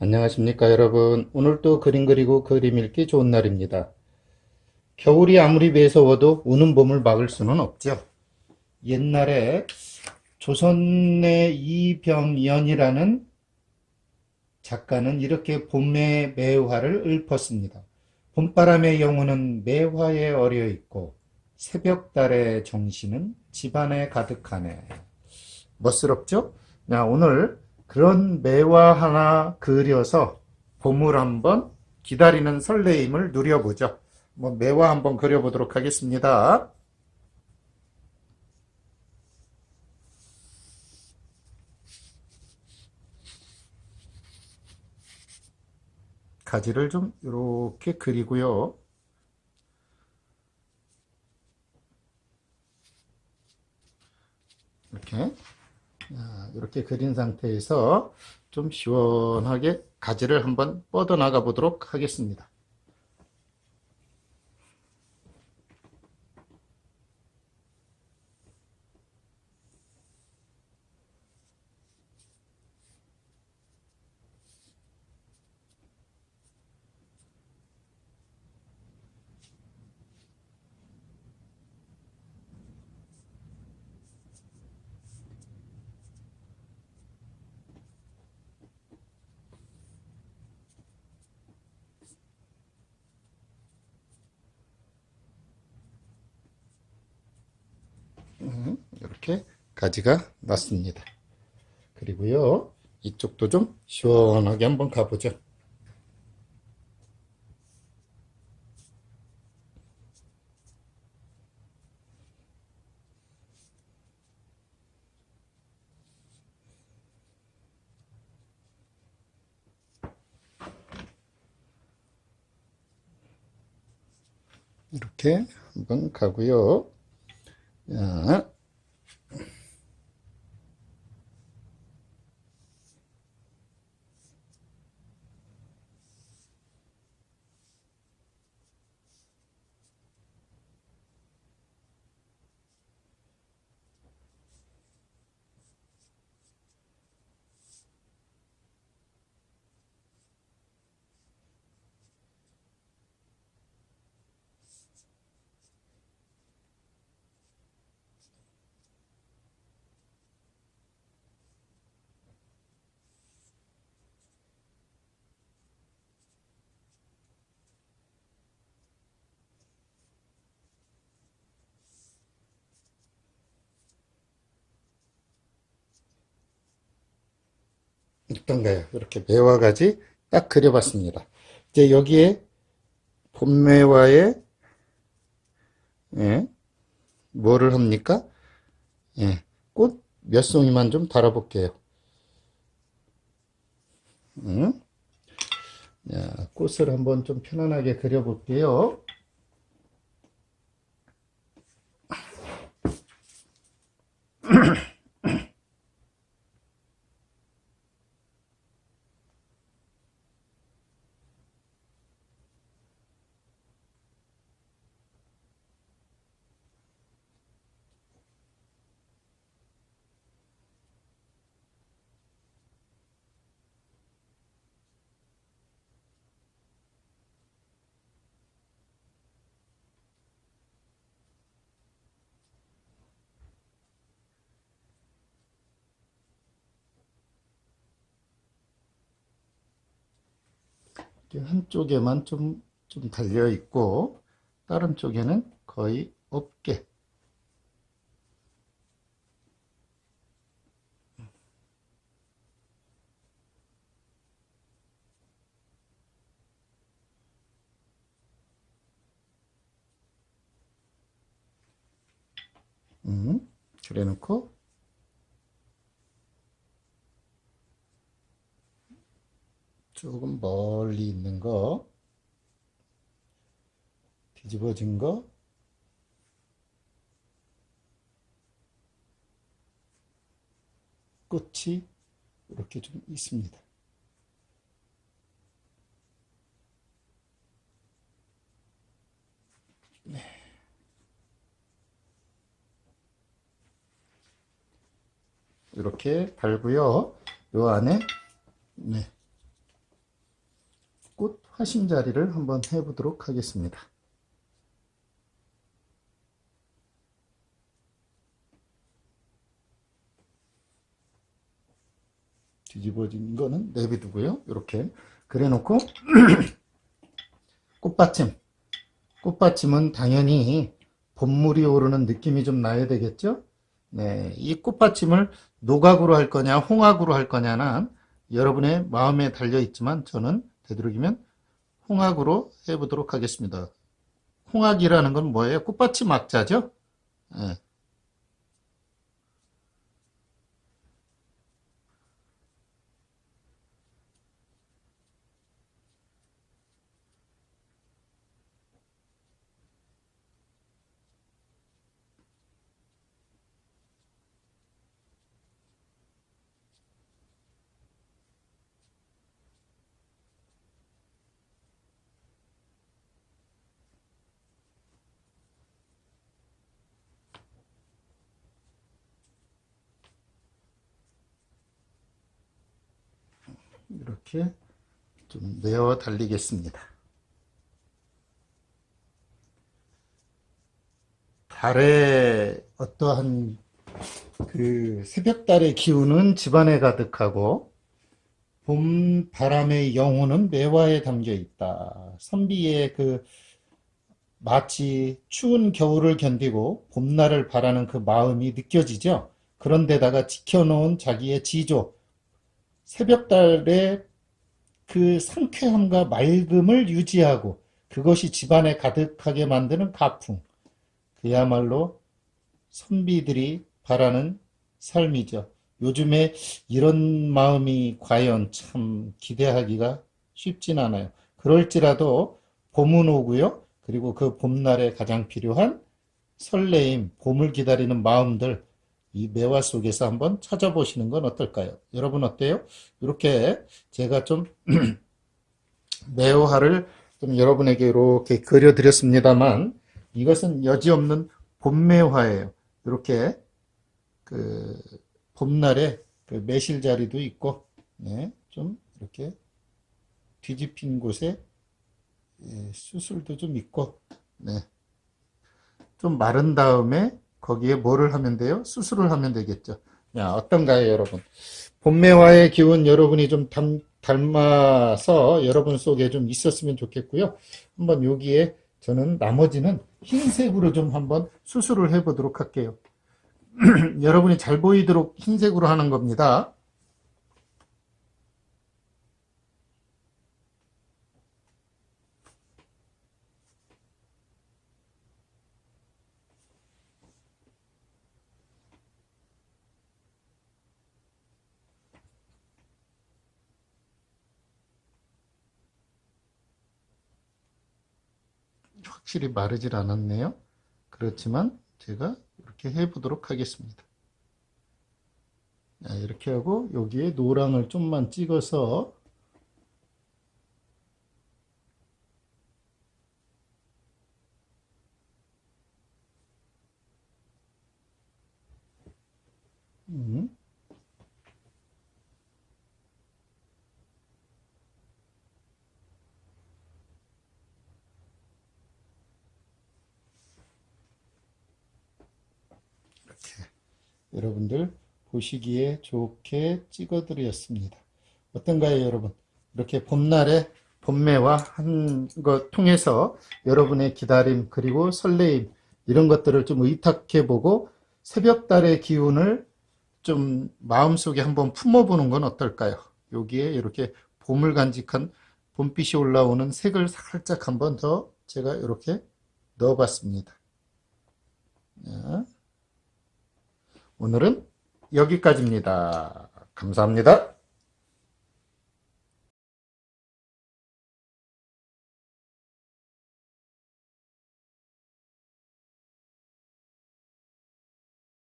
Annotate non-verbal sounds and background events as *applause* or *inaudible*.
안녕하십니까 여러분. 오늘도 그림 그리고 그림 읽기 좋은 날입니다. 겨울이 아무리 매서워도 우는 봄을 막을 수는 없죠. 옛날에 조선의 이병연이라는 작가는 이렇게 봄의 매화를 읊었습니다. 봄바람의 영혼은 매화에 어려 있고 새벽달의 정신은 집안에 가득하네. 멋스럽죠? 자, 오늘 그런 매화 하나 그려서 봄을 한번 기다리는 설레임을 누려보죠. 뭐 매화 한번 그려보도록 하겠습니다. 가지를 좀 이렇게 그리고요. 이렇게 자, 이렇게 그린 상태에서 좀 시원하게 가지를 한번 뻗어 나가 보도록 하겠습니다. 이렇게 가지가 났습니다. 그리고요, 이쪽도 좀 시원하게 한번 가보죠. 이렇게 한번 가고요. 자, 어떤가요? 이렇게 매화 가지 딱 그려봤습니다. 이제 여기에 봄매화에 예, 뭐를 합니까? 예, 꽃 몇 송이만 좀 달아볼게요. 응? 자, 꽃을 한번 좀 편안하게 그려볼게요. *clears throat* 한쪽에만 좀, 좀 달려 있고, 다른 쪽에는 거의 없게. 음, 그래 놓고, 조금 멀리 있는 거, 뒤집어진 거, 끝이 이렇게 좀 있습니다. 이렇게 달고요. 요 안에 네. 꽃 화심자리를 한번 해보도록 하겠습니다. 뒤집어진 거는 내비두고요. 이렇게 그래놓고 *clears throat* 꽃받침. 꽃받침은 당연히 봄물이 오르는 느낌이 좀 나야 되겠죠? 네, 이 꽃받침을 노각으로 할 거냐, 홍학으로 할 거냐는 여러분의 마음에 달려 있지만 저는 되도록이면 홍학으로 해보도록 하겠습니다. 홍학이라는 건 뭐예요? 꽃받침 악자죠? 예. 이렇게 좀 내어 달리겠습니다. 달의 어떠한 그 새벽달의 기운은 집안에 가득하고 봄 바람의 영혼은 매화에 담겨 있다. 선비의 그 마치 추운 겨울을 견디고 봄날을 바라는 그 마음이 느껴지죠. 그런데다가 지켜놓은 자기의 지조, 새벽달의 그 상쾌함과 맑음을 유지하고 그것이 집안에 가득하게 만드는 가풍. 그야말로 선비들이 바라는 삶이죠. 요즘에 이런 마음이 과연 참 기대하기가 쉽진 않아요. 그럴지라도 봄은 오고요. 그리고 그 봄날에 가장 필요한 설레임, 봄을 기다리는 마음들, 이 매화 속에서 한번 찾아보시는 건 어떨까요? 여러분 어때요? 이렇게 제가 좀 *clears throat* 매화를 좀 여러분에게 이렇게 그려드렸습니다만 이것은 여지없는 봄매화예요. 이렇게 그 봄날에 그 매실 자리도 있고 네, 좀 이렇게 뒤집힌 곳에 예, 수술도 좀 있고 네. 좀 마른 다음에 거기에 뭐를 하면 돼요? 수술을 하면 되겠죠. 야, 어떤가요, 여러분? 봄매화의 기운 여러분이 좀 닮, 닮아서 여러분 속에 좀 있었으면 좋겠고요. 한번 여기에 저는 나머지는 흰색으로 좀 한번 수술을 해보도록 할게요. *clears throat* 여러분이 잘 보이도록 흰색으로 하는 겁니다. 확실히 마르질 않았네요. 그렇지만 제가 이렇게 해보도록 하겠습니다. 자, 이렇게 하고 여기에 노랑을 좀만 찍어서 음, 이렇게 여러분들 보시기에 좋게 찍어드렸습니다. 어떤가요, 여러분? 이렇게 봄날에 봄매와 한 것 통해서 여러분의 기다림 그리고 설레임 이런 것들을 좀 의탁해 보고 새벽달의 기운을 좀 마음속에 한번 품어보는 건 어떨까요? 여기에 이렇게 봄을 간직한 봄빛이 올라오는 색을 살짝 한번 더 제가 이렇게 넣어봤습니다. 자. 오늘은 여기까지입니다. 감사합니다.